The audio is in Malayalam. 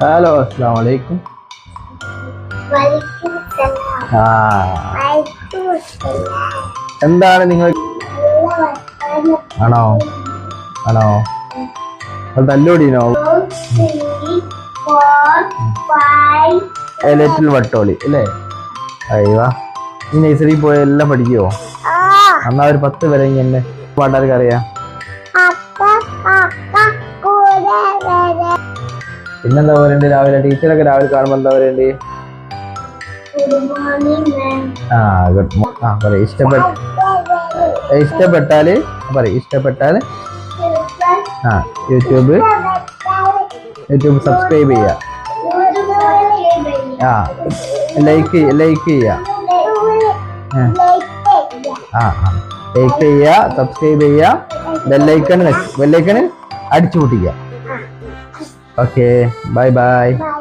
ഹലോ അസ്സാം വലൈക്കും ആ. എന്താണ് നിങ്ങൾ ആണോ? ആണോ? അത് തല്ലോടിനോ? ലിറ്റിൽ വട്ടോളി അല്ലേ? അയ്യോ. ഈ നഴ്സറിയിൽ പോയ എല്ലാം പഠിക്കുവോ? അന്നാ എന്നാ ഒരു പത്ത് വരെ ഇങ്ങനെ പാട്ടാർക്ക് അറിയാം പിന്നെന്താ പറയണ്ടേ രാവിലെ? ടീച്ചറൊക്കെ രാവിലെ കാണുമ്പോൾ എന്താ പറയണ്ടേ? ആ ഗുഡ് മോർണിംഗ് ആ പറയും. ഇഷ്ടപ്പെട്ട ഇഷ്ടപ്പെട്ടാൽ പറയും. ഇഷ്ടപ്പെട്ടാൽ ആ യൂട്യൂബ് യൂട്യൂബ് സബ്സ്ക്രൈബ് ചെയ്യുക ആ ലൈക്ക് ലൈക്ക് ചെയ്യുക ആ ആ ലൈക്ക് ചെയ്യുക സബ്സ്ക്രൈബ് ചെയ്യുക ബെല്ലൈക്കൺ ബെല്ലൈക്കണ് അടിച്ചു പൊട്ടിക്കുക. Okay, bye-bye.